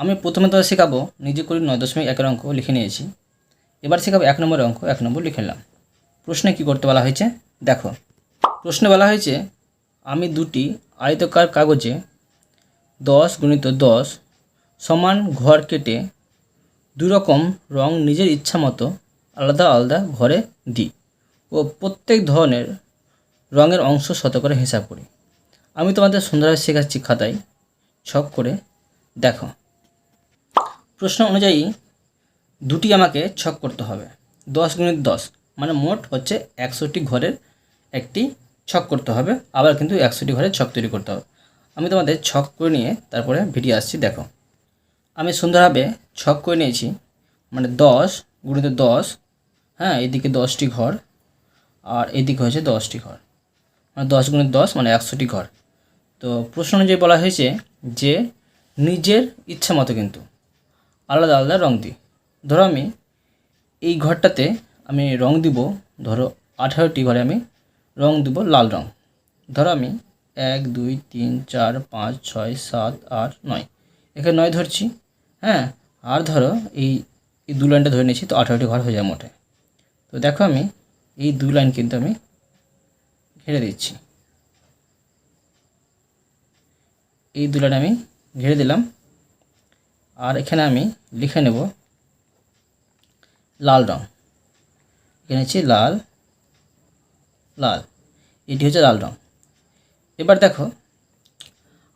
আমি প্রথমে তোমাদের শেখাবো, নিজে করে নয় দশমিক একের অঙ্ক লিখে নিয়েছি। এবার শেখাবো এক নম্বরের অঙ্ক, এক নম্বর লিখে নিলাম। প্রশ্নে কী করতে বলা হয়েছে? দেখো, প্রশ্নে বলা হয়েছে, আমি দুটি আয়তকার কাগজে দশ গুণিত দশ সমান ঘর কেটে দুরকম রং নিজের ইচ্ছা মতো আলাদা আলাদা ঘরে দিই ও প্রত্যেক ধরনের রঙের অংশ শতকরা হিসাব করি। আমি তোমাদের সুন্দরভাবে শেখাচ্ছি খাতায়, ছক করে দেখো। প্রশ্ন অনুযায়ী দুটি আমাকে ছক করতে হবে। দশ গুণিত দশ মানে মোট হচ্ছে একশোটি ঘরের একটি ছক করতে হবে। আবার কিন্তু একশোটি ঘরের ছক তৈরি করতে হবে। আমি তোমাদের ছক করে নিয়ে তারপরে ভিডিও আসছি, দেখো। আমি সুন্দরভাবে ছক করে নিয়েছি মানে দশ গুণিত দশ হ্যাঁ এদিকে দশটি ঘর আর এদিকে হচ্ছে দশটি ঘর। মানে দশ গুণিত দশ মানে একশোটি ঘর। তো প্রশ্ন অনুযায়ী বলা হয়েছে যে নিজের ইচ্ছা মতো কিন্তু আলাদা আলাদা রং দিই। ধরো আমি এই ঘরটাতে আমি রং দিব, ধরো আঠারোটি ঘরে আমি রং দিব লাল রং। ধরো আমি এক, দুই, তিন, চার, পাঁচ, ছয়, সাত, আট, নয়। এখানে নয় ধরছি হ্যাঁ? আর ধরো এই এই দু লাইনটা ধরে নিয়েছি, তো আঠারোটি ঘর হয়ে যায় মোটে। তো দেখো আমি এই দু লাইন কিন্তু আমি ঘিরে দিচ্ছি। এই দু লাইন আমি ঘিরে দিলাম। আর এখানে আমি লিখে নেব লাল রং। এখানে হচ্ছে লাল লাল। এটি হচ্ছে লাল রং। এবার দেখো,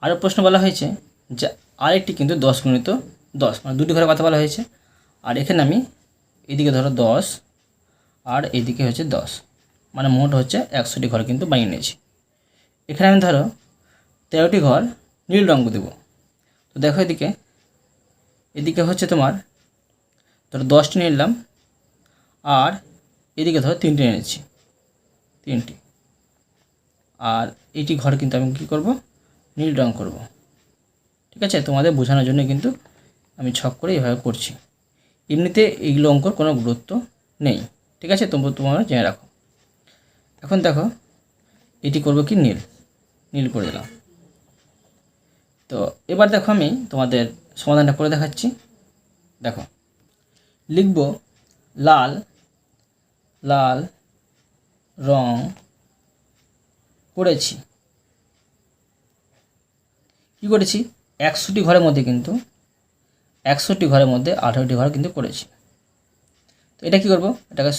আরও প্রশ্ন বলা হয়েছে যে আরেকটি কিন্তু দশ গুণিত দশ মানে দুটি ঘরের কথা বলা হয়েছে। আর এখানে আমি এদিকে ধরো দশ, আর এদিকে হচ্ছে দশ মানে মোট হচ্ছে একশোটি ঘর কিন্তু বানিয়ে নিয়েছি। এখানে আমি ধরো তেরোটি ঘর নীল রঙ দেবো। তো দেখো এদিকে এদিকে হচ্ছে তোমার, ধরো দশটি নিলাম, আর এদিকে ধরো তিনটে এনেছি তিনটি। আর এইটি ঘর কিন্তু আমি কী করব? নীল রং করব। ঠিক আছে? তোমাদের বোঝানোর জন্য কিন্তু আমি ছক করে এভাবে করছি। এমনিতে এইগুলো অঙ্কর কোনো গুরুত্ব নেই। ঠিক আছে? তোমরা তোমরা জেনে রাখো। এখন দেখো, এটি করব কি? নীল। নীল করে দিলাম। তো এবার দেখো আমি তোমাদের সমাধানটা করে দেখাচ্ছি। দেখো, লিখব লাল লাল রং করেছি। কি করেছি? একশোটি ঘরের মধ্যে কিন্তু, একশোটি ঘরের মধ্যে আঠারোটি ঘর কিন্তু করেছি। তো এটা কি করব? এটাকে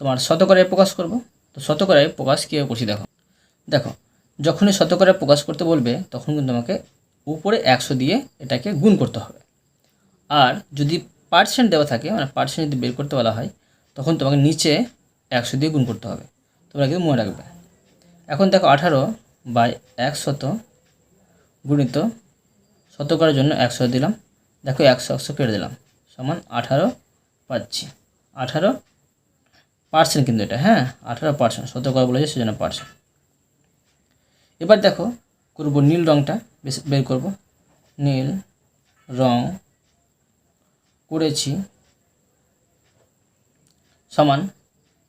তোমার শতকরায় প্রকাশ করব। তো শতকরায় প্রকাশ কীভাবে করছি দেখো। দেখো, যখনই শতকরায় প্রকাশ করতে বলবে, তখন কিন্তু আমাকে উপরে একশো দিয়ে এটাকে গুণ করতে হবে। আর যদি পার্সেন্ট দেওয়া থাকে মানে পার্সেন্ট যদি বের করতে বলা হয়, তখন তোমাকে নিচে একশো দিয়ে গুণ করতে হবে। তোমরা কিন্তু মনে রাখবে। এখন দেখো আঠারো বাই একশত গুণিত শত করার জন্য একশো দিলাম। দেখো একশো একশো কেটে দিলাম। সমান আঠারো পাচ্ছি। আঠারো পার্সেন্ট কিন্তু এটা হ্যাঁ? আঠারো পার্সেন্ট শতকরা বলেছে, সেজন্য পার্সেন্ট এবার দেখো, করব নীল রঙটা বের করব। নীল, রং করেছি। সমান।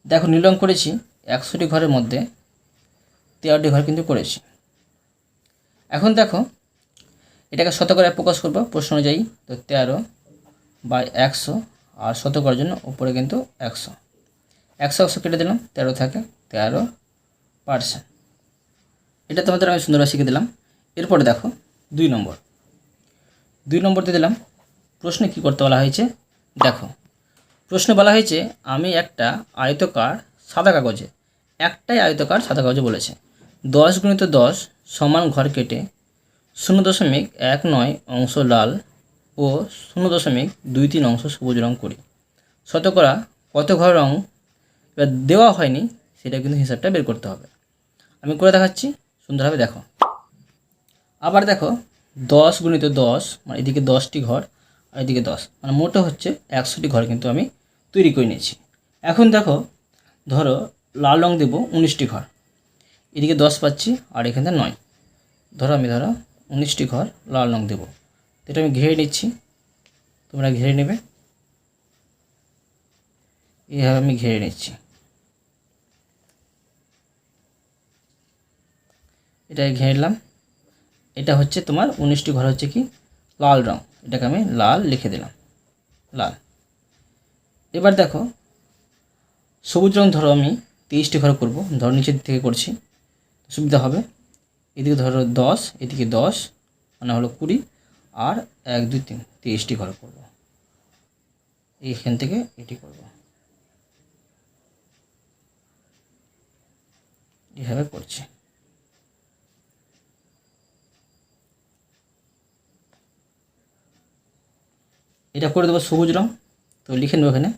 দেখো, নীল রং করেছি, একশোটি ঘরের মধ্যে তেরোটি ঘর কিন্তু করেছি। এখন দেখো, এটাকে শতকরায় প্রকাশ করব, প্রশ্ন অনুযায়ী। তো তেরো বাই একশো, আর শতকরার জন্য উপরে কিন্তু একশো। একশো একশো কেটে দিলাম, তেরো থাকে, তেরো পার্সেন্ট। এটা তোমাদের আমি সুন্দরভাবে শিখে দিলাম। এরপরে দেখো, দুই নম্বর। দুই নম্বরতে দিলাম, প্রশ্নে কী করতে বলা হয়েছে? দেখো, প্রশ্নে বলা হয়েছে, আমি একটা আয়তকার সাদা কাগজে, একটাই আয়তকার সাদা কাগজে বলেছে। দশ গুণিত দশ সমান ঘর কেটে শূন্য দশমিক এক নয় অংশ লাল ও শূন্য দশমিক দুই তিন অংশ সবুজ রং করি। শতকরা কত ঘর রং? এবার দেওয়া হয়নি, সেটা কিন্তু হিসাবটা বের করতে হবে। আমি করে দেখাচ্ছি, সুন্দরভাবে দেখো। আবার দেখো, দশ গুণিত দশ মানে এদিকে দশটি ঘর আর এদিকে দশ মানে মোটে হচ্ছে একশোটি ঘর কিন্তু আমি তৈরি করে নিয়েছি। এখন দেখো, ধরো লাল রং দেবো উনিশটি ঘর, এদিকে দশ পাচ্ছি আর এখানে নয়। ধরো আমি ধরো উনিশটি ঘর লাল রং দেবো এটা আমি ঘিরে নিচ্ছি, তোমরা ঘিরে নেবে। এইভাবে আমি ঘিরে নিচ্ছি। এটা ঘিরে নিলাম। এটা হচ্ছে তোমার উনিশটি ঘর হচ্ছে কি? লাল রং। এটাকে আমি লাল লিখে দিলাম। লাল। এবার দেখো, সবুজ রং ধরো আমি তেইশটি ঘর করব। ধরো নিচের থেকে করছি। সুবিধা হবে। এদিকে ধরো দশ, এদিকে দশ মানে হলো কুড়ি, আর এক, দুই, তিন তেইশটি ঘর করব। এইখান থেকে এটি করব। এভাবে করছি। এটা করে দেবো সবুজ রং। তো লিখে নেব এখানে,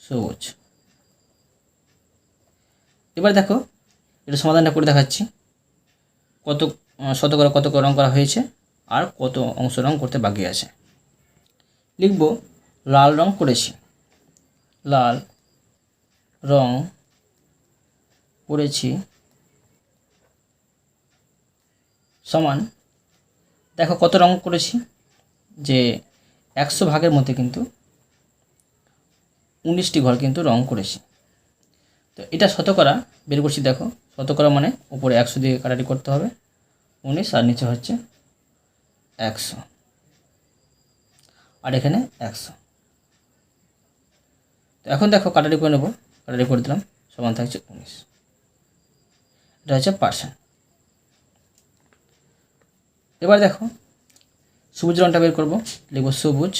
সবুজ। এবার দেখো, এটা সমাধানটা করে দেখাচ্ছি। কত শতকরা কত রং করা হয়েছে আর কত অংশ রং করতে বাকি আছে। লিখব, লাল রং করেছি। লাল রং করেছি সমান, দেখো কত রং করেছি যে একশো ভাগের মধ্যে কিন্তু উনিশটি ঘর কিন্তু রং করেছি। তো এটা শতকরা, বের করছি দেখো, শতকরা মানে উপরে একশো দিয়ে কাটাটি করতে হবে। উনিশ আর নিচে হচ্ছে একশো। আর এখানে একশো। তো এখন দেখো কাটাটি করে নেব কাটাটি করে দিলাম, সমান থাকছে উনিশ। এটা হচ্ছে পার্সেন্ট। এবার দেখো সবুজ রংটা বের করব। লিখব সবুজ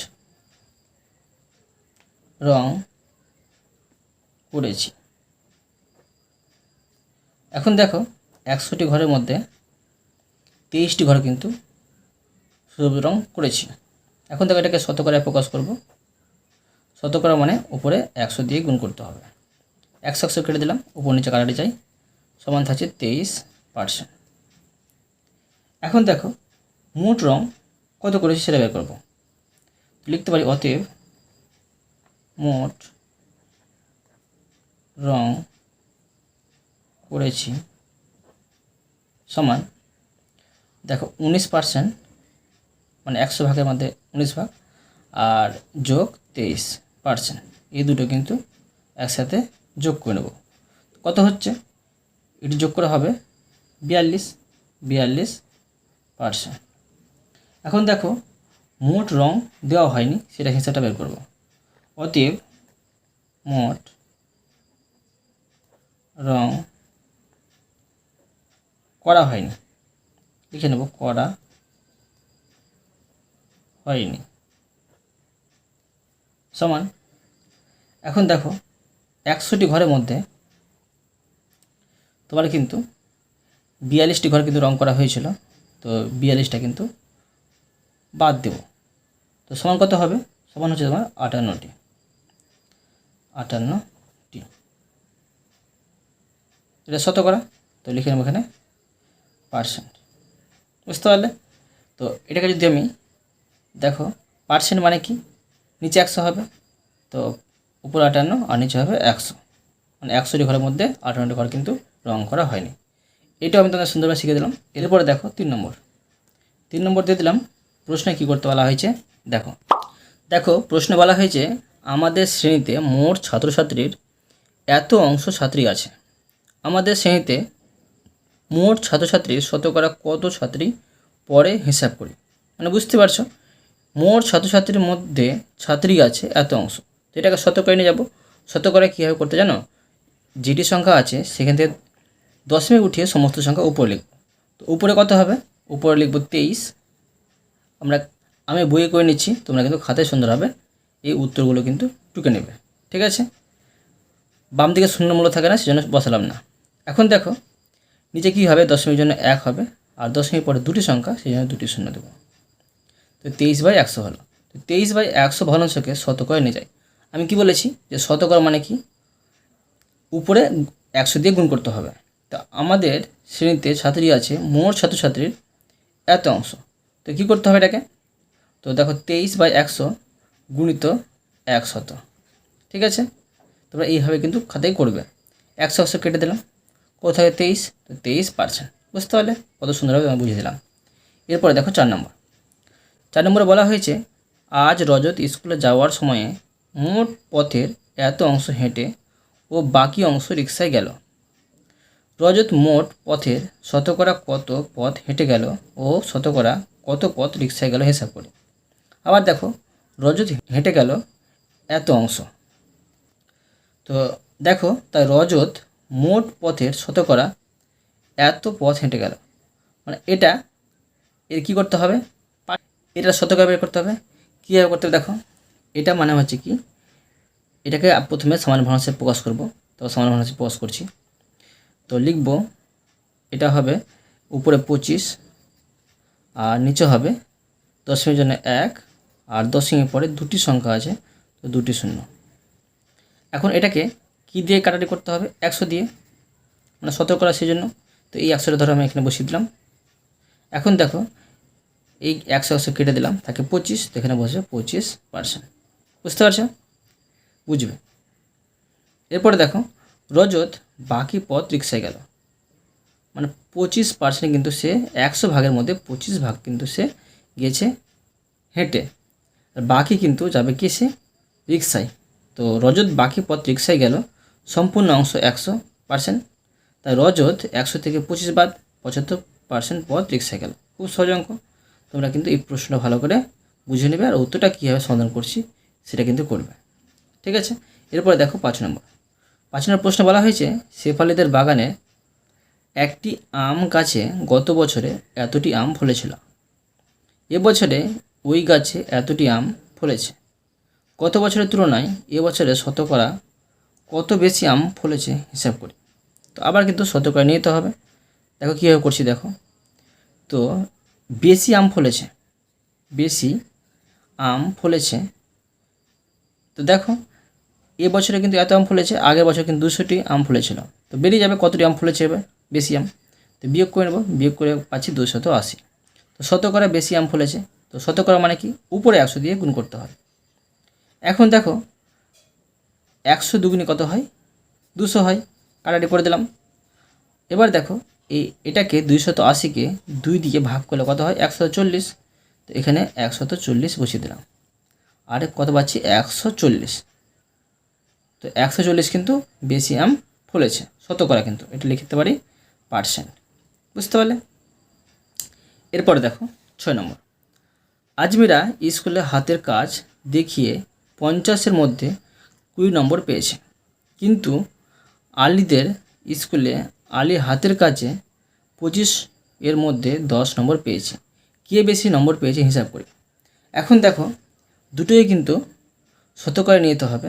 রং করেছি এখন দেখো, একশোটি ঘরের মধ্যে তেইশটি ঘর কিন্তু সবুজ রং করেছি। এখন দেখো এটাকে শতকরায় প্রকাশ করব। শতকরা মানে উপরে একশো দিয়ে গুণ করতে হবে। একশো একশো কেটে দিলাম, উপর নিচে কাটাটি চাই। সমান থাকছে তেইশ পার্সেন্ট। এখন দেখো, মোট রং কত করেছি সেটা বের করব। লিখতে পারি অতএব মোট রং করেছি সমান, দেখো উনিশ পার্সেন্ট মানে একশো ভাগের মধ্যে উনিশ ভাগ, আর যোগ তেইশ পার্সেন্ট এই দুটো কিন্তু একসাথে যোগ করে নেব। কত হচ্ছে? এটি যোগ করা হবে বিয়াল্লিশ বিয়াল্লিশ পার্সেন্ট এখন দেখো, মোট রং দেওয়া হয়নি, সেটা হিসাবটা বের করব। অতএব, মোট রং করা হয়নি। লিখে নেব, করা হয়নি। সমান, এখন দেখো, একশোটি ঘরের মধ্যে তোমার কিন্তু বিয়াল্লিশটি ঘর কিন্তু রং করা হয়েছিল, তো বিয়াল্লিশটা কিন্তু বাদ দেব। তো সমান কত হবে? সমান হচ্ছে তোমার আটান্নটি। আটান্নটি। এটা শতকরা তো লিখে নেব এখানে পার্সেন্ট বুঝতে পারলে? তো এটাকে যদি আমি, দেখো পার্সেন্ট মানে কি? নিচে একশো হবে, তো উপর আটান্ন আর নিচে হবে একশো। মানে একশোটি ঘরের মধ্যে আটান্নটি ঘর কিন্তু রং করা হয়নি। এটাও আমি তোমাদের সুন্দরভাবে শিখে দিলাম। এরপরে দেখো তিন নম্বর। তিন নম্বর দিয়ে দিলাম প্রশ্নে কী করতে বলা হয়েছে? দেখো। দেখো, প্রশ্নে বলা হয়েছে, আমাদের শ্রেণীতে মোট ছাত্রছাত্রীর এত অংশ ছাত্রী আছে। আমাদের শ্রেণীতে মোট ছাত্রছাত্রীর শতকরা কত ছাত্রী পরে হিসাব করি? মানে বুঝতে পারছ? মোট ছাত্রছাত্রীর মধ্যে ছাত্রী আছে এত অংশ। তো এটাকে শতকরায় নিয়ে যাব। শতকরা কীভাবে করতে জানো? যেটি সংখ্যা আছে, সেখান থেকে দশমিক উঠিয়ে সমস্ত সংখ্যা উপরে লিখব। তো উপরে কত হবে? উপরে লিখব তেইশ। আমরা, আমি বইয়ে করে নিচ্ছি, তোমরা কিন্তু খাতায় সুন্দরভাবে এই উত্তরগুলো কিন্তু টুকে নেবে, ঠিক আছে? বাম দিকে শূন্য মূল্য থাকে না, সেজন্য বসালাম না। এখন দেখো, নিচে কী হবে? দশমিক জন্য এক হবে, আর দশমিক পরে দুটি সংখ্যা, সেই জন্য দুটি শূন্য দেবো। তো তেইশ বাই একশো হলো। তো তেইশ বাই একশো ভগ্নাংশকে শতকরে নিয়ে যায় আমি কি বলেছি? যে শতকরা মানে কি? উপরে একশো দিয়ে গুণ করতে হবে। তো আমাদের শ্রেণীতে ছাত্রী আছে, মোট ছাত্রছাত্রীর এত অংশ। তো কী করতে হবে এটাকে? তো দেখো তেইশ বাই একশো গুণিত একশত ঠিক আছে? তোমরা এইভাবে কিন্তু খাতায় করবে। একশো একশো কেটে দিলাম। কোথায় তেইশ? তো তেইশ পার্সেন্ট। বুঝতে পারলে? কত সুন্দরভাবে আমি বুঝিয়ে দিলাম। এরপরে দেখো চার নম্বর। চার নম্বরে বলা হয়েছে, আজ রজত স্কুলে যাওয়ার সময়ে মোট পথের এত অংশ হেঁটে ও বাকি অংশ রিক্সায় গেল। রজত মোট পথের শতকরা কত পথ হেঁটে গেল ও শতকরা কত পথ রিক্সায় গেল হিসাব করে। আবার দেখো রজত হেঁটে গেল এত অংশ। তো দেখো, তাই রজত মোট পথের শতকরা এত পথ হেঁটে গেল। মানে এটা এর কী করতে হবে? এটা শতকরা বের করতে হবে। কীভাবে করতে হবে দেখো, এটা মানে হচ্ছে কি, এটাকে প্রথমে সমান ভাষে প্রকাশ করব। তো সমান ভাষে প্রকাশ করছি। তো লিখব, এটা হবে উপরে পঁচিশ আর নিচে হবে দশমীর জন্য এক, আর দশমীর পরে দুটি সংখ্যা আছে, তো দুটি শূন্য। এখন এটাকে কি দিয়ে কাটাটি করতে হবে? একশো দিয়ে মানে শতকরা সেই জন্য। তো এই একশোটা ধরো আমি এখানে বসিয়ে দিলাম। এখন দেখো, এই একশো একশো কেটে দিলাম, তাকে পঁচিশ, তো এখানে বসে পঁচিশ পার্সেন্ট বুঝতে পারছ? বুঝবে। এরপরে দেখো, রজত বাকি পথ রিক্সায় গেল। মানে পঁচিশ পার্সেন্ট কিন্তু সে একশো ভাগের মধ্যে পঁচিশ ভাগ কিন্তু সে গেছে হেঁটে। আর বাকি কিন্তু যাবে কি সে রিক্সায় তো রজত বাকি পথ রিক্সায় গেল, সম্পূর্ণ অংশ একশো পার্সেন্ট তাই রজত একশো থেকে পঁচিশ বাদ পঁচাত্তর পার্সেন্ট পথ রিক্সায় গেল। খুব সহজ অঙ্ক। তোমরা কিন্তু এই প্রশ্নটা ভালো করে বুঝে নেবে আর উত্তরটা কীভাবে সমাধান করছি সেটা কিন্তু করবে। ঠিক আছে? এরপরে দেখো পাঁচ নম্বর। পাঁচ নম্বর প্রশ্ন বলা হয়েছে, শেফালিদের বাগানে একটি আম গাছে গত বছরে এতটি আম ফলেছিল। এবছরে ওই গাছে এতটি আম ফলেছে। গত বছরের তুলনায় এবছরে শতকরা কত বেশি আম ফলেছে হিসাব করি। তো আবার কিন্তু শতকরা নিতে হবে। দেখো কীভাবে করছি দেখো। তো বেশি আম ফলেছে, বেশি আম ফলেছে। তো দেখো এবছরে কিন্তু এত আম ফলেছে, আগের বছর কিন্তু দুশোটি আম ফলেছিল। তো বেরিয়ে যাবে কতটি আম ফলেছে এবার? বেশি আম। তো বিয়োগ করে নেব, বিয়োগ করে পাচ্ছি দুশত আশি। তো শতকরা বেশি আম ফলেছে, তো শতকরা মানে কি? উপরে একশো দিয়ে গুণ করতে হয় এখন দেখো, একশো দুগুণে কত হয়? দুশো হয় কাটাটি করে দিলাম। এবার দেখো এই এটাকে দুইশত আশিকে দুই দিয়ে ভাগ করলে কত হয়? একশো চল্লিশ। তো এখানে একশত চল্লিশ বসিয়ে দিলাম। আর কত পাচ্ছি? একশো চল্লিশ। তো একশো চল্লিশ কিন্তু বেশি আম ফলেছে শতকরা কিন্তু, এটা লিখতে পারি। পার্সেন্ট বুঝতে পারলে? এরপরে দেখো, ছয় নম্বর। আজমিরা স্কুলে হাতের কাজ দেখিয়ে পঞ্চাশের মধ্যে কুড়ি নম্বর পেয়েছে। কিন্তু আলিদের স্কুলে আলী হাতের কাজে পঁচিশ এর মধ্যে দশ নম্বর পেয়েছে। কে বেশি নম্বর পেয়েছে হিসাব করি। এখন দেখো, দুটোই কিন্তু শতকরা নিতে হবে।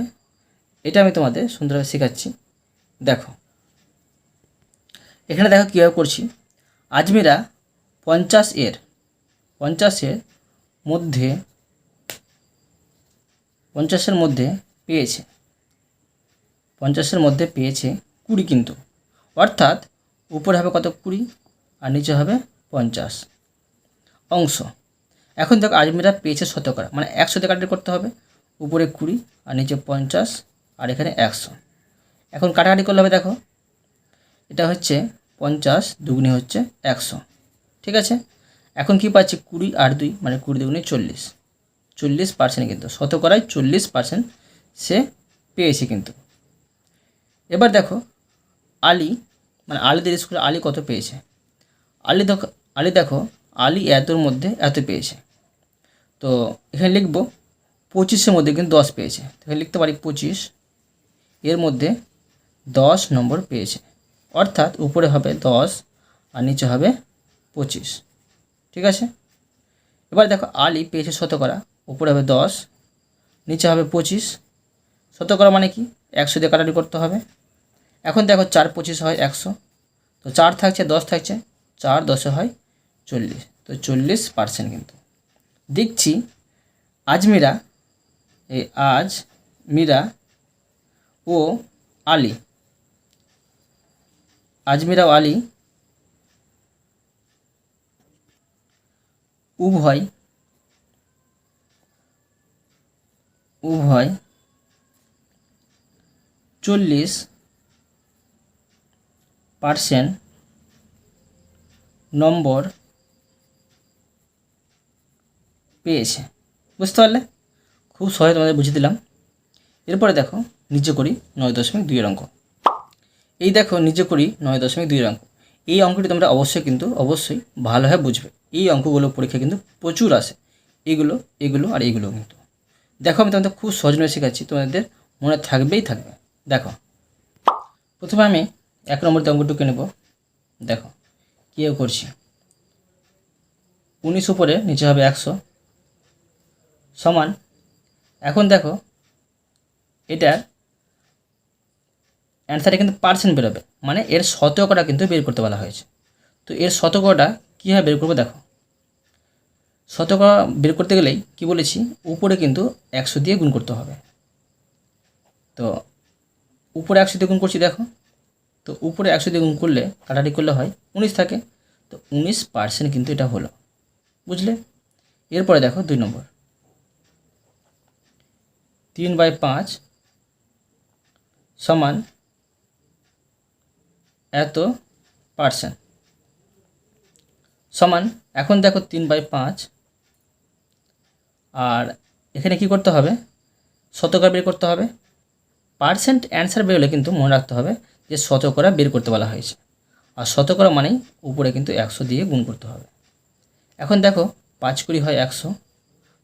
এটা আমি তোমাদের সুন্দরভাবে শেখাচ্ছি। দেখো এখানে দেখো কীভাবে করছি। আজমিরা পঞ্চাশ এর পঞ্চাশের মধ্যে পঞ্চাশের মধ্যে পেয়েছে পঞ্চাশের মধ্যে পেয়েছে কুড়ি কিন্তু। অর্থাৎ উপরে হবে কত? কুড়ি, আর নিচে হবে পঞ্চাশ। অংশ। এখন দেখো আজমিরা পেয়েছে শতকরা মানে একশো কাটাকাটি করতে হবে। উপরে কুড়ি, আর নিচে পঞ্চাশ, আর এখানে একশো। এখন কাটাকাটি করলে হবে দেখো। এটা হচ্ছে পঞ্চাশ দুগুনি হচ্ছে একশো। ঠিক আছে? এখন কি পাচ্ছি? কুড়ি আর দুই মানে কুড়ি দুগুনি চল্লিশ। চল্লিশ পার্সেন্ট কিন্তু। শতকরায় চল্লিশ পার্সেন্ট সে পেয়েছে কিন্তু। এবার দেখো, আলী মানে আলিদের স্কুলে আলী কত পেয়েছে? আলী দেখো আলী দেখো, আলী এতর মধ্যে এত পেয়েছে। তো এখানে লিখব, পঁচিশের মধ্যে কিন্তু দশ পেয়েছে। এখানে লিখতে পারি পঁচিশ, এর মধ্যে দশ নম্বর পেয়েছে। অর্থাৎ উপরে হবে দশ আর নিচে হবে পঁচিশ। ঠিক আছে? এবার দেখো আলি পেয়েছে শতকরা, উপরে হবে দশ, নিচে হবে পঁচিশ। শতকরা মানে কি? একশো দিয়ে কাটাটি করতে হবে। এখন দেখো চার পঁচিশ হয় একশো, তো চার থাকছে, দশ থাকছে, চার দশে হয় চল্লিশ, তো চল্লিশ পার্সেন্ট কিন্তু। দেখছি আজমিরা, এই আজ মীরা ও আলী আজমিরা ও আলী উভয় উভয় চল্লিশ পার্সেন্ট নম্বর পেয়েছে। বুঝতে পারলে? খুব সহজে তোমাদের বুঝিয়ে দিলাম। এরপরে দেখো, নিচে করি নয় দশমিক দুইয়ের অঙ্ক। এই দেখো নিচে করি নয় দশমিক দুই অঙ্ক। এই অঙ্কটি তোমরা অবশ্যই কিন্তু অবশ্যই ভালোভাবে বুঝবে। এই অঙ্কগুলো পরীক্ষা কিন্তু প্রচুর আসে। এগুলো এগুলো আর এইগুলো কিন্তু। দেখো আমি তোমাদের খুব সহজ নয় শেখাচ্ছি, তোমাদের মনে থাকবেই থাকবে। দেখো। প্রথমে আমি এক নম্বর অঙ্কটুকু নেব। দেখো কীভাবে করছি? উনিশ উপরে, নিচে হবে একশো। সমান, এখন দেখো এটার অ্যান্সারে কিন্তু পার্সেন্ট বেরোবে। মানে এর শতকরা কিন্তু বের করতে বলা হয়েছে। তো এর শতকরাটা কীভাবে বের করব দেখো। শতকরা বের করতে গেলেই কি বলেছি? উপরে কিন্তু একশো দিয়ে গুণ করতে হবে। তো উপরে একশো দিয়ে গুণ করছি দেখো। তো উপরে একশো দিয়ে গুণ করলে কাটাটি করলে হয় উনিশ থাকে। তো উনিশ পার্সেন্ট কিন্তু এটা হলো। বুঝলে? এরপরে দেখো দুই নম্বর। তিন বাই পাঁচ সমান এত পার্সেন্ট সমান, এখন দেখো তিন বাই পাঁচ। আর এখানে কি করতে হবে? শতকরা বের করতে হবে। পার্সেন্ট অ্যান্সার বেরোলে কিন্তু মনে রাখতে হবে যে শতকরা বের করতে বলা হয়েছে। আর শতকরা মানেই উপরে কিন্তু একশো দিয়ে গুণ করতে হবে। এখন দেখো, পাঁচ কুড়ি হয় একশো,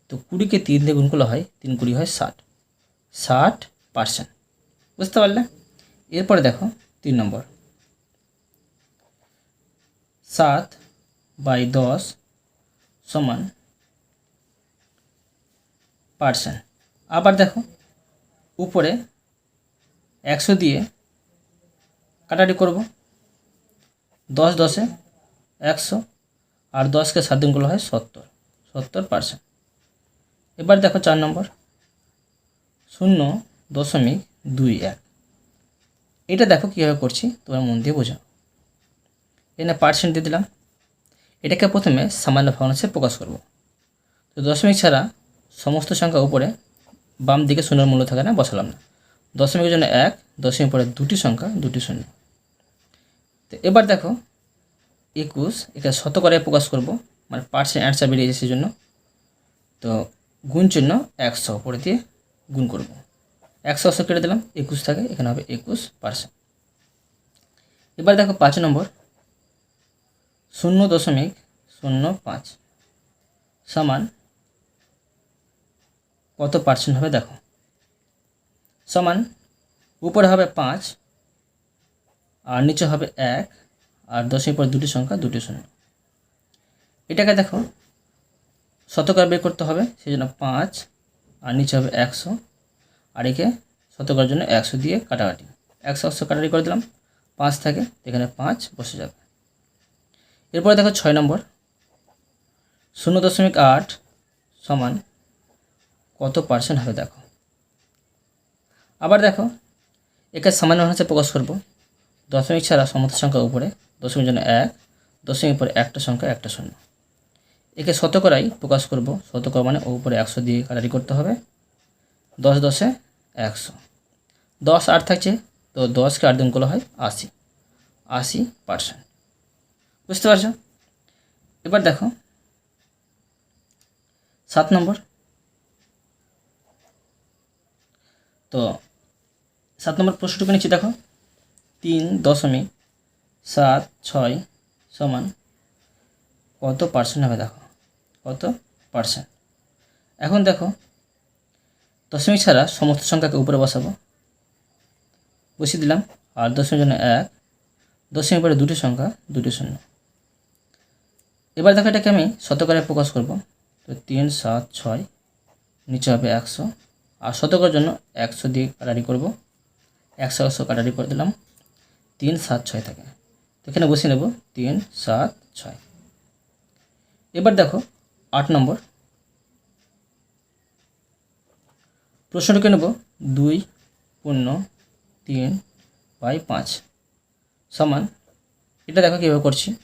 তো কুড়িকে তিন দিয়ে গুণ করলে হয় তিন কুড়ি হয় ষাট। ষাট পার্সেন্ট বুঝতে পারলে? এরপরে দেখো, তিন নম্বর। সাত বাই দশ সমান পার্সেন্ট। আবার দেখো, উপরে একশো দিয়ে কাটাটি করব। দশ দশে একশো আর দশকে সাত দিন হয় সত্তর সত্তর পার্সেন্ট। এবার দেখো চার নম্বর, শূন্য দশমিক দুই এক। এটা দেখো কীভাবে করছি, তোমরা মন দিয়ে বোঝাও। এখানে পার্সেন্ট দিয়ে দিলাম। এটাকে প্রথমে সামান্য ভগ্নাংশে প্রকাশ করব। তো দশমিক ছাড়া সমস্ত সংখ্যা উপরে বাম দিকে শূন্যের মূল্য থাকে না, বসালাম না। দশমিকের জন্য এক দশমিক পরে দুটি সংখ্যা, দুটি শূন্য। তো এবার দেখো, একুশ, এটা শতকরে প্রকাশ করব মানে পার্সেন্ট অ্যান্সার বেরিয়েছে সেই জন্য। তো গুণ চিহ্ন একশো পরে দিয়ে গুণ করব। একশো একশো কেটে দিলাম, একুশ থাকে, এখানে হবে একুশ পার্সেন্ট এবার দেখো পাঁচ নম্বর শূন্য দশমিক শূন্য পাঁচ সমান কত পার্সেন্ট হবে দেখো। সমান উপরে হবে পাঁচ আর নিচে হবে এক আর দশের পর দুটি সংখ্যা দুটি শূন্য। এটাকে দেখো, শতকরা বের করতে হবে, সেই জন্য পাঁচ আর নিচে হবে একশো আর একে শতকরার জন্য একশো দিয়ে কাটাকাটি। একশো একশো কাটাকাটি করে দিলাম, পাঁচ থাকে, এখানে পাঁচ বসে যাবে। এরপরে দেখো ছয় নম্বর। শূন্য দশমিক আট সমান কত পার্সেন্ট হবে দেখো। আবার দেখো, একে সামান্য ভাষায় প্রকাশ করব। দশমিক ছাড়া সমস্ত সংখ্যা উপরে, দশমিক জন্য এক, দশমিক পরে একটা সংখ্যা, একটা শূন্য। একে শতকরাই প্রকাশ করব, শতকরা মানে ও উপরে একশো দিয়ে কাটারি করতে হবে। দশ দশে একশো। দশ আট থাকছে, তো দশকে আট দিন করলে হয় আশি। আশি পার্সেন্ট বুঝতে পারছ? এবার দেখো। সাত নম্বর। তো, সাত নম্বর প্রশ্নটুকু নিচ্ছি, দেখো। তিন দশমিক সাত ছয় সমান কত পার্সেন্ট হবে, দেখো? কত পার্সেন্ট এখন দেখো, দশমিক ছাড়া সমস্ত সংখ্যাকে উপরে বসাবো। বসিয়ে দিলাম। আর দশমিক জন্য এক, দশমিক পরে দুটি সংখ্যা, দুটি শূন্য। এবার দেখো এটাকে আমি শতকরে প্রকাশ করব। তো তিন, সাত, ছয়, নিচে হবে একশো। আর শতকের জন্য একশো দিয়ে কাটারি করব। একশো একশো কাটারি করে দিলাম। তিন, সাত, ছয় থাকে। তো এখানে বসিয়ে নেব। তিন, সাত, ছয়। এবার দেখো আট নম্বর। প্রশ্নটিকে নেব। দুই, পূর্ণ, তিন, বাই পাঁচ। সমান। এটা দেখো কীভাবে করছি।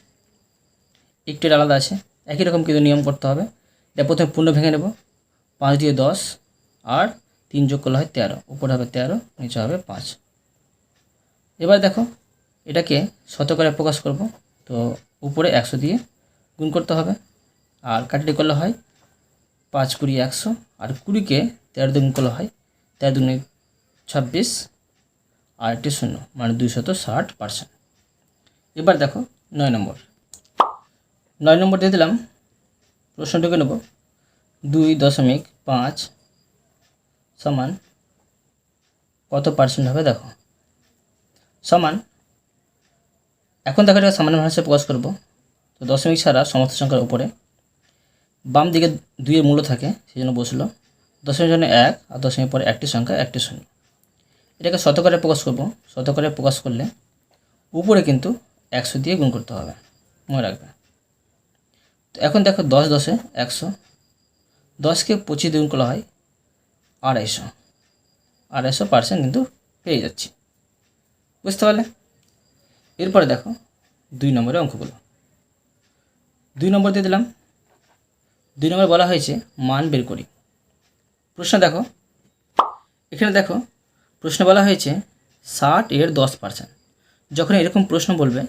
একটু আলাদা আছে। একই রকম কিন্তু নিয়ম করতে হবে। এটা প্রথমে পূর্ণ ভেঙে নেব। পাঁচ দিয়ে দশ আর তিন যোগ করলে হয় তেরো। উপরে হবে তেরো, নিচে হবে পাঁচ। এবার দেখো, এটাকে শতকরে প্রকাশ করব। তো উপরে একশো দিয়ে গুণ করতে হবে। আর কাটাটি করলে হয় পাঁচ কুড়ি একশো। আর কুড়িকে তেরো দিয়ে গুণ করলে হয় তেরো দুগুণে ছাব্বিশ। আর একটি শূন্য মানে দুইশত ষাট পার্সেন্ট এবার দেখো, নয় নম্বর। নয় নম্বর দিয়ে দিলাম। প্রশ্নটিকে নেব। দুই দশমিক পাঁচ সমান কত পার্সেন্ট হবে দেখো। সমান, এখন দেখো এটা সামান্য ভাষায় প্রকাশ করব। তো দশমিক ছাড়া সমস্ত সংখ্যার উপরে। বাম দিকে দুইয়ের মূল্য থাকে, সেই জন্য বসল। দশমিক জন্য এক আর দশমিক পরে একটি সংখ্যা, একটি শূন্য। এটাকে শতকরে প্রকাশ করব। শতকরে প্রকাশ করলে উপরে কিন্তু একশো দিয়ে গুণ করতে হবে। মনে রাখবে। এখন দেখো দশ দশে একশো, দশকে পঁচিশ দিয়ে গুণ করা হয় আড়াইশো। আড়াইশো পার্সেন্ট কিন্তু পেয়ে যাচ্ছি। বুঝতে পারলে? এরপরে দেখো দুই নম্বরের অঙ্কগুলো। দুই নম্বর দিয়ে দিলাম। দুই নম্বর বলা হয়েছে মান বের করি। প্রশ্ন দেখো। এখানে দেখো প্রশ্ন বলা হয়েছে ষাট এর দশ পার্সেন্ট যখন এরকম প্রশ্ন বলবে,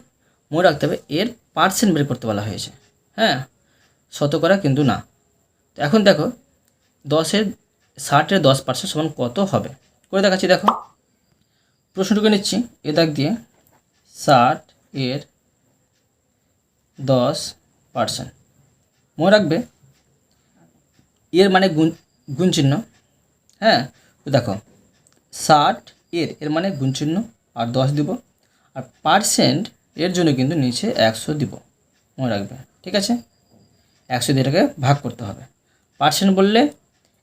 মনে রাখতে হবে এর পার্সেন্ট বের করতে বলা হয়েছে। হ্যাঁ? শতকরা কিন্তু না। তো এখন দেখো, দশের ষাটের দশ পার্সেন্ট সমান কত হবে? করে দেখাচ্ছি, দেখো। প্রশ্নটুকু নিচ্ছি, এ দাগ দিয়ে ষাট এর দশ পার্সেন্ট। মনে রাখবে, এর মানে গুণ গুণ চিহ্ন। হ্যাঁ দেখো, ষাট এর এর মানে গুণ চিহ্ন, আর দশ দিব। আর পার্সেন্ট এর জন্য কিন্তু নিচে একশো দিব। মনে রাখবে, ঠিক আছে? একশো দিয়ে এটাকে ভাগ করতে হবে। পার্সেন্ট বললে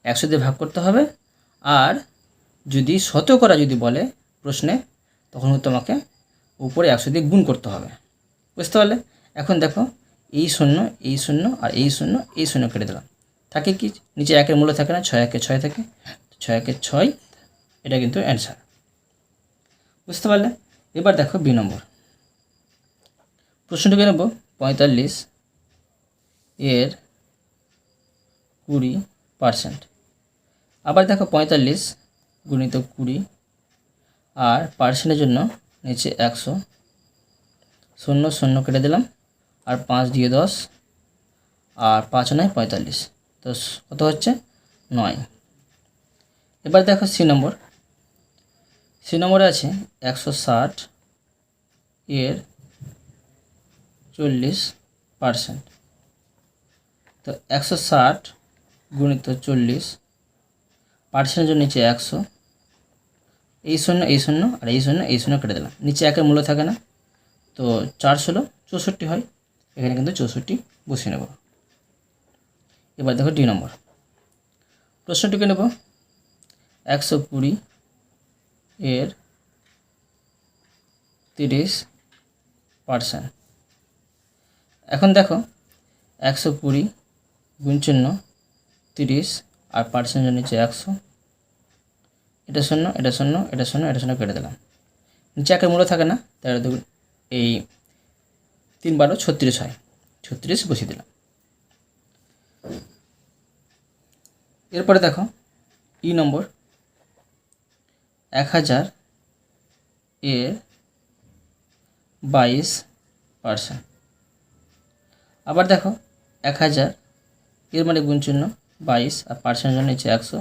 একশো দিয়ে ভাগ করতে হবে। আর যদি শতকরা যদি বলে প্রশ্নে, তখন তোমাকে উপরে একশো দিয়ে গুণ করতে হবে। বুঝতে পারলে? এখন দেখো, এই শূন্য এই শূন্য আর এই শূন্য এই শূন্য কেটে দিলাম। থাকে কি? নিচে একের মূল্য থাকে না, ছয় একে ছয় থাকে। ছয় একে ছয়, এটা কিন্তু অ্যান্সার। বুঝতে পারলে? এবার দেখো বি নম্বর। প্রশ্নটিকে নেব? পঁয়তাল্লিশ এর কুড়ি পার্সেন্ট আবার দেখো পঁয়তাল্লিশ গুণিত কুড়ি আর পার্সেন্টের জন্য নিচে একশো। শূন্য শূন্য কেটে দিলাম আর পাঁচ দিয়ে দশ আর পাঁচ নয় পঁয়তাল্লিশ। তো কত হচ্ছে? নয়। এবার দেখো সি নম্বর। সি নম্বরে আছে একশো ষাট এর চল্লিশ পার্সেন্ট তো একশো ষাট গুণিত চল্লিশ পার্সেন্টের জন্য নিচে একশো। এই শূন্য এই শূন্য, আর এই শূন্য এই শূন্য কেটে দিলাম। নিচে একের মূল্য থাকে না। তো চার ষোলো, চৌষট্টি হয়। এখানে কিন্তু চৌষট্টি বসিয়ে নেব। এবার দেখো ডি নম্বর। প্রশ্নটিকে নেব। একশো কুড়ি এর তিরিশ পার্সেন্ট এখন দেখো, একশো কুড়ি গুণ চিহ্ন তিরিশ আর পার্সেন্টের নিচে একশো। এটা শূন্য এটা শূন্য এটা শূন্য এটা শূন্য কেটে দিলাম। নিচে একের মূল্য থাকে না দুগুণ এই তিন বারো ছত্রিশ হয়। ছত্রিশ বসিয়ে দিলাম। এরপরে দেখো, ই নম্বর এক হাজার এর বাইশ পার্সেন্ট আবার দেখো, এক হাজার এর মানে গুণ চিহ্ন বাইশ, আর পার্সেন্টের জন্য নিচে একশো।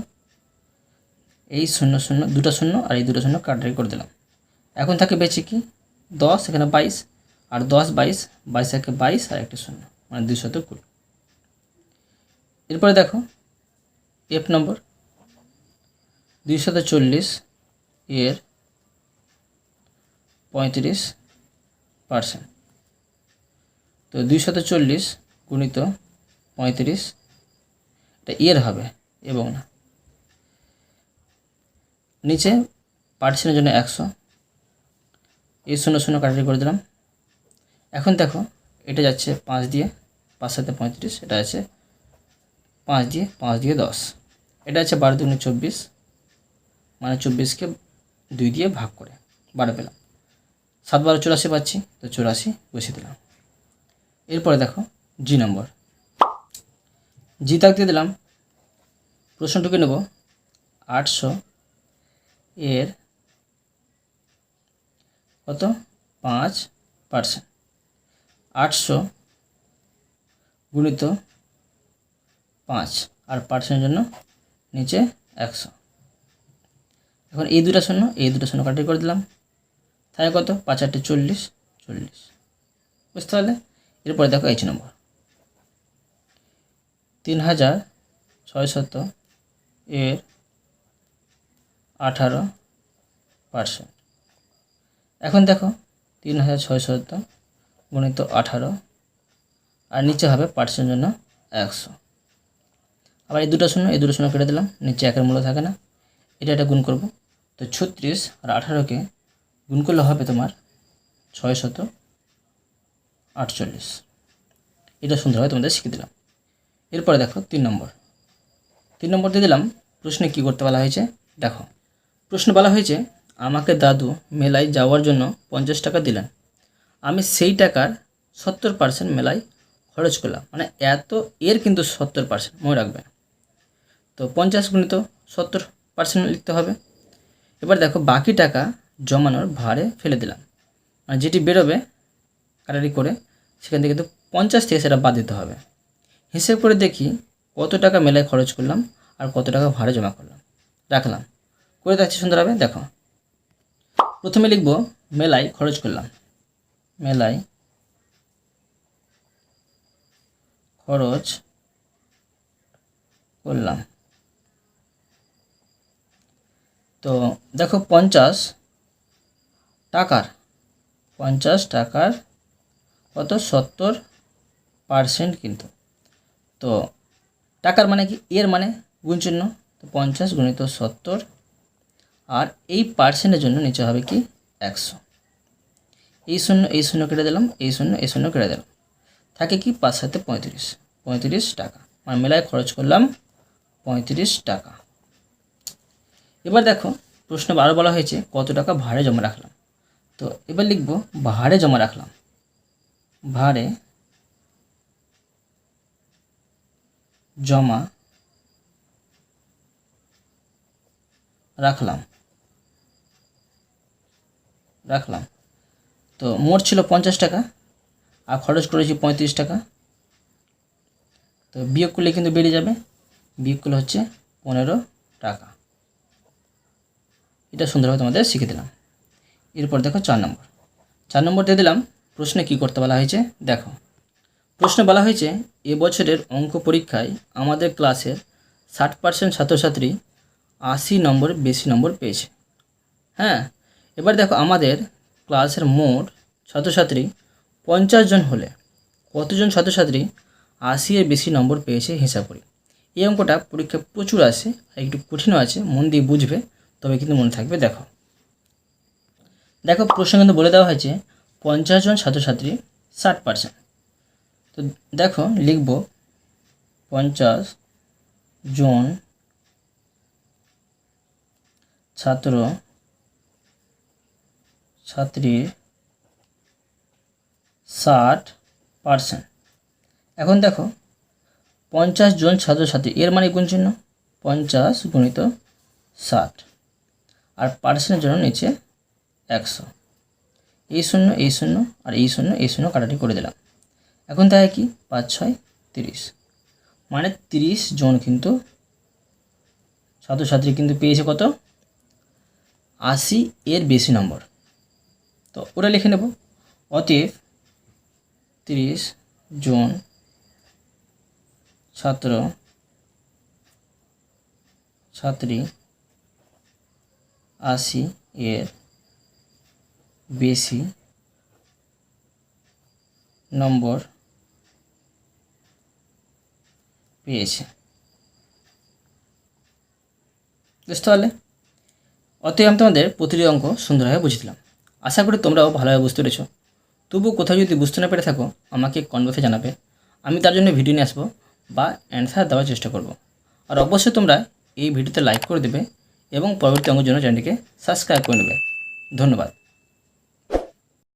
এই শূন্য শূন্য, দুটো শূন্য, আর এই দুটো শূন্য কাটারি করে দিলাম। এখন থাকে বেঁচে কি? দশ, এখানে বাইশ, আর দশ বাইশ বাইশ একে বাইশ, আর একটা শূন্য মানে দুশত কুড়ি। এরপরে দেখো এফ নম্বর দুইশত চল্লিশ এর পঁয়ত্রিশ পার্সেন্ট তো দুইশত চল্লিশ গুণিত পঁয়ত্রিশ এটা এর হবে এবং না। নিচে পার্সেন্টের জন্য একশো। এই শূন্য শূন্য কাটারি করে দিলাম। এখন দেখো, এটা যাচ্ছে পাঁচ দিয়ে পাঁচ সাথে পঁয়ত্রিশ, এটা আছে পাঁচ দিয়ে পাঁচ দিয়ে দশ। এটা আছে বারো দুগুণে চব্বিশ মানে চব্বিশকে দুই দিয়ে ভাগ করে বারো পেলাম। সাত বারো চুরাশি পাচ্ছি, তো চুরাশি বসিয়ে দিলাম। এরপরে দেখো জি নম্বর জি তাক দিয়ে দিলাম। প্রশ্নটুকু নেব। আটশো এর কত? পাঁচ পার্সেন্ট। আটশো গুণিত পাঁচ আর পার্সেন্টের জন্য নিচে একশো। এখন এই দুটা শূন্য, এই দুটো শূন্য কাটি করে দিলাম। তাই কত? পাঁচ আটটি চল্লিশ চল্লিশ। বুঝতে পারলে? এরপরে দেখো এইচ নম্বর তিন হাজার ছয়শত এর আঠারো পার্সেন্ট এখন দেখো তিন হাজার ছয়শত গুণিত আঠারো, আর নিচে হবে পার্সেন্ট জন্য একশো। আবার এই দুটো শূন্য, এই দুটো শূন্য কেটে দিলাম, নিচে একের মূল্য থাকে না, এটা এটা গুণ করব। তো ছত্রিশ আর আঠারোকে গুণ করলে হবে তোমার ছয় শত আটচল্লিশ। এটা সুন্দরভাবে তোমাদের শিখে দিলাম। এরপরে দেখো তিন নম্বর। তিন নম্বর দিয়ে দিলাম, প্রশ্নে কী করতে বলা হয়েছে? দেখো, প্রশ্ন বলা হয়েছে, আমাকে দাদু মেলায় যাওয়ার জন্য পঞ্চাশ টাকা দিলেন। আমি সেই টাকার সত্তর পার্সেন্ট মেলায় খরচ করলাম। মানে এত, এর কিন্তু সত্তর পার্সেন্ট মনে রাখবে তো পঞ্চাশ গুণিত সত্তর পার্সেন্ট লিখতে হবে। এবার দেখো, বাকি টাকা জমানোর ভারে ফেলে দিলাম। মানে যেটি বেরোবে কাটারি করে, সেখান থেকে কিন্তু পঞ্চাশ থেকে সেটা বাদ দিতে হবে। হিসেব করে দেখি কত টাকা মেলায় খরচ করলাম আর কত টাকা ভাড়া জমা করলাম। রাখলাম। করে দেখছি সুন্দরভাবে, দেখো। প্রথমে লিখব, মেলায় খরচ করলাম। মেলায় খরচ করলাম। তো দেখো, পঞ্চাশ টাকার পঞ্চাশ টাকার কত? সত্তর পার্সেন্ট কিন্তু। তো টাকার মানে কি? এর মানে গুণচিহ্ন তো পঞ্চাশ গুণিত সত্তর। আর এই পার্সেন্টের জন্য নিচে হবে কি? একশো। এই শূন্য এই শূন্য কেটে দিলাম, এই শূন্য এই শূন্য কেটে দিলাম। থাকে কি? পাঁচ সাথে পঁয়ত্রিশ। পঁয়ত্রিশ টাকা। মানে মেলায় খরচ করলাম পঁয়ত্রিশ টাকা। এবার দেখো, প্রশ্ন বারো বলা হয়েছে, কত টাকা ভাড়ে জমা রাখলাম? তো এবার লিখব, ভাড়ে জমা রাখলাম। ভাড়ে জমা রাখলাম। রাখলাম। তো মোট ছিল পঞ্চাশ টাকা, আর খরচ করেছি পঁয়ত্রিশ টাকা। তো বিয়োগ করলে কিন্তু বেরিয়ে যাবে, বিয়োগ করলে হচ্ছে পনেরো টাকা। এটা সুন্দরভাবে তোমাদের শিখে দিলাম। এরপর দেখো চার নম্বর। চার নম্বর দিয়ে দিলাম, প্রশ্নে কী করতে বলা হয়েছে? দেখো। প্রশ্নে বলা হয়েছে এবছরের অঙ্ক পরীক্ষায় আমাদের ক্লাসের ষাট পার্সেন্ট ছাত্রছাত্রী আশি নম্বর, বেশি নম্বর পেয়েছে। হ্যাঁ এবার দেখো আমাদের ক্লাসের মোট ছাত্রছাত্রী পঞ্চাশ জন হলে কতজন ছাত্রছাত্রী আশি এর বেশি নম্বর পেয়েছে হিসাব করি। এই অঙ্কটা পরীক্ষায় প্রচুর আর একটু কঠিনও আছে, মন দিয়ে বুঝবে, তবে কিন্তু মনে থাকবে, দেখো। দেখো প্রশ্ন কিন্তু বলে দেওয়া হয়েছে, পঞ্চাশ জন ছাত্রছাত্রী ষাট পার্সেন্ট তো দেখো লিখব পঞ্চাশ জন ছাত্র ছাত্রীর ষাট পার্সেন্ট এখন দেখো পঞ্চাশ জন ছাত্রছাত্রী, এর মানে গুণ চিহ্ন? পঞ্চাশ গুণিত ষাট। আর পার্সেন্টের জন্য নিচে একশো। এই শূন্য এই শূন্য, আর এই শূন্য এই শূন্য কাটাটি করে দিলাম। এখন তাই কি? পাঁচ, ছয়, তিরিশ। মানে তিরিশ জন কিন্তু ছাত্রছাত্রী কিন্তু পেয়েছে কত? আশি এর বেশি নম্বর। তো ওটা লিখে নেব। অতএব তিরিশ জন ছাত্র ছাত্রী আশি এর বেশি নম্বর পেয়েছে। বুঝতে পারলে অতএব আমি তোমাদের প্রতিটি অঙ্ক সুন্দরভাবে বুঝে দিলাম। আশা করি তোমরাও ভালোভাবে বুঝতে পেরেছ। তবু কোথাও যদি বুঝতে না পেরে থাকো, আমাকে কনভার্সে জানাবে। আমি তার জন্য ভিডিও নিয়ে আসব বা অ্যান্সার দেওয়ার চেষ্টা করব। আর অবশ্যই তোমরা এই ভিডিওতে লাইক করে দেবে এবং পরবর্তী অঙ্কের জন্য চ্যানেলটিকে সাবস্ক্রাইব করে নেবে। ধন্যবাদ।